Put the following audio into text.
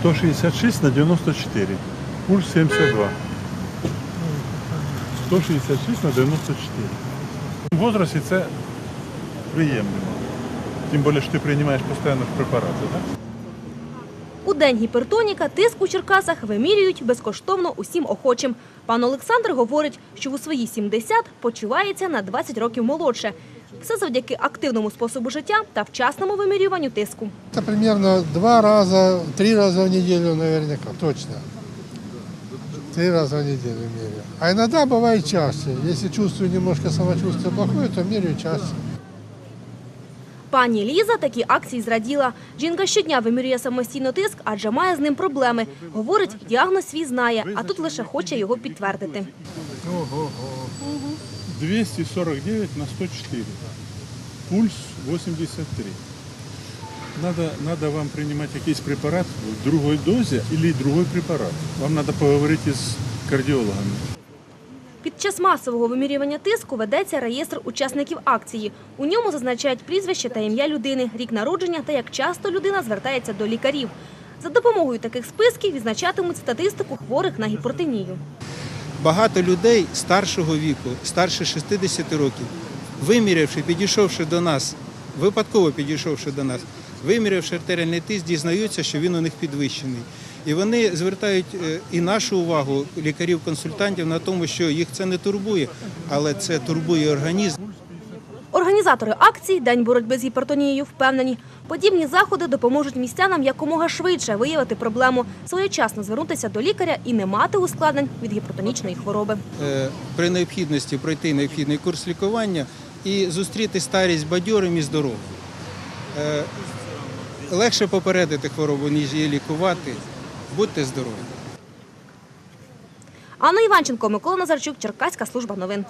166 на 94. Пульс 72. 166 на 94. В возрасте це приємлемо. Тим більше, що ти приймаєш постійно препарати, так? У день гіпертоніка тиск у Черкасах вимірюють безкоштовно усім охочим. Пан Олександр говорить, що у свої 70 почувається на 20 років молодше. Все завдяки активному способу життя та вчасному вимірюванню тиску. Це приблизно два рази, три рази в неділю, наверняка, точно. Три рази в неділю меряю. А іноді буває чаще. Якщо чувствую немножко самочувствие плохое, то меряю чаще. Пані Ліза такі акції зраділа. Жінка щодня вимірює самостійно тиск, адже має з ним проблеми. Говорить, діагноз свій знає, а тут лише хоче його підтвердити. 249 на 104. Пульс 83. Надо, надо вам принимать якийсь препарат в другой дозе или другой препарат. Вам надо поговорити з кардіологами. Під час масового вимірювання тиску ведеться реєстр учасників акції. У ньому зазначають прізвище та ім'я людини, рік народження та як часто людина звертається до лікарів. За допомогою таких списків відзначатимуть статистику хворих на гіпертонію. багато людей старшого віку, старше 60 років, вимірявши, підійшовши до нас, випадково підійшовши до нас, вимірявши артеріальний тиск, дізнаються, що він у них підвищений. І вони звертають е, і нашу увагу лікарів-консультантів на тому, що їх це не турбує, але це турбує організм. Організатори акції День боротьби з гіпертонією впевнені, подібні заходи допоможуть містянам якомога швидше виявити проблему, своєчасно звернутися до лікаря і не мати ускладнень від гіпертонічної хвороби. Е, При необхідності пройти необхідний курс лікування і зустріти старість бадьорим і здоровим. Е, Легше попередити хворобу, ніж її лікувати. Будьте здорові! Анна Іванченко, Микола Назарчук, Черкаська служба новин.